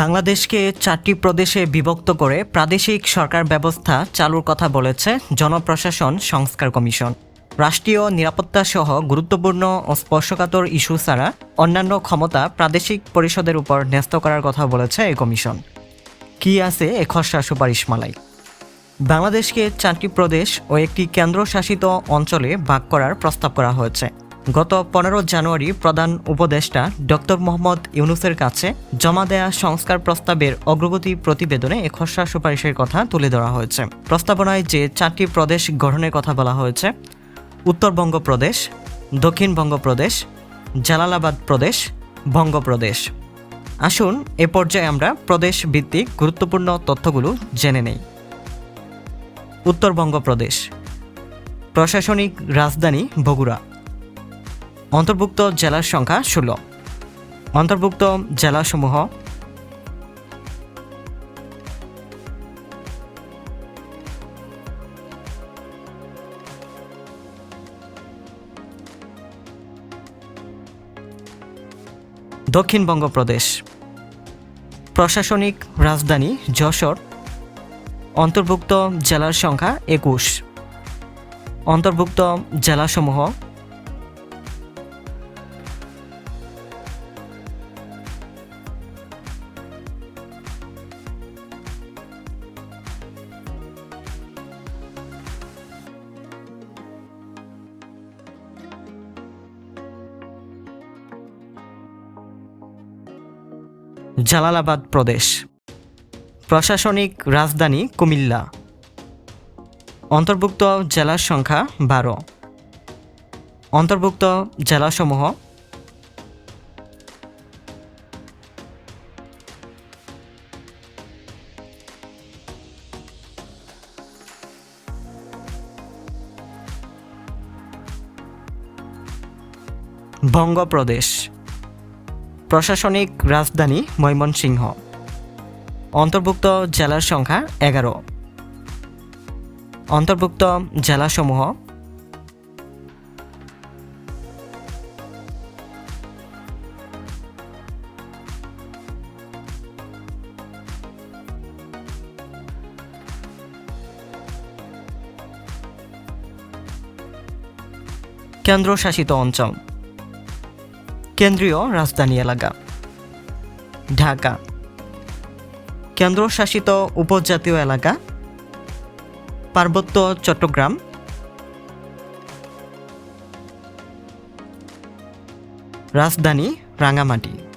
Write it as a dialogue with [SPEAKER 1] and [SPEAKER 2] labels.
[SPEAKER 1] বাংলাদেশকে চারটি প্রদেশে বিভক্ত করে প্রাদেশিক সরকার ব্যবস্থা চালুর কথা বলেছে জনপ্রশাসন সংস্কার কমিশন। রাষ্ট্রীয় নিরাপত্তা সহ গুরুত্বপূর্ণ ও স্পর্শকাতর ইস্যু ছাড়া অন্যান্য ক্ষমতা প্রাদেশিক পরিষদের উপর ন্যস্ত করার কথা বলেছে এই কমিশন। কি আছে এ খসড়া সুপারিশমালায়? বাংলাদেশকে চারটি প্রদেশ ও একটি কেন্দ্রশাসিত অঞ্চলে ভাগ করার প্রস্তাব করা হয়েছে। গত পনেরো জানুয়ারি প্রধান উপদেষ্টা ডক্টর মোহাম্মদ ইউনুসের কাছে জমা দেয়া সংস্কার প্রস্তাবের অগ্রগতি প্রতিবেদনে এ খসড়া সুপারিশের কথা তুলে ধরা হয়েছে। প্রস্তাবনায় যে চারটি প্রদেশ গঠনের কথা বলা হয়েছে উত্তরবঙ্গ প্রদেশ দক্ষিণবঙ্গ প্রদেশ জালালাবাদ প্রদেশ, বঙ্গপ্রদেশ। আসুন এ পর্যায়ে আমরা প্রদেশ ভিত্তিক গুরুত্বপূর্ণ তথ্যগুলো জেনে নেই। উত্তরবঙ্গ প্রদেশ প্রশাসনিক রাজধানী বগুড়া। অন্তর্ভুক্ত জেলার সংখ্যা ষোলো। অন্তর্ভুক্ত জেলাসমূহ দক্ষিণবঙ্গ প্রদেশ। প্রশাসনিক রাজধানী যশোর। অন্তর্ভুক্ত জেলার সংখ্যা একুশ। অন্তর্ভুক্ত জেলাসমূহ জালালাবাদ প্রদেশ। প্রশাসনিক রাজধানী কুমিল্লা। অন্তর্ভুক্ত জেলার সংখ্যা বারো। অন্তর্ভুক্ত জেলাসমূহ বঙ্গপ্রদেশ। প্রশাসনিক রাজধানী ময়মনসিংহ। অন্তর্ভুক্ত জেলার সংখ্যা এগারো। অন্তর্ভুক্ত জেলাসমূহ কেন্দ্রশাসিত অঞ্চল। কেন্দ্রীয় রাজধানী এলাকা ঢাকা। কেন্দ্রশাসিত উপজাতীয় এলাকা পার্বত্য চট্টগ্রাম। রাজধানী রাঙামাটি।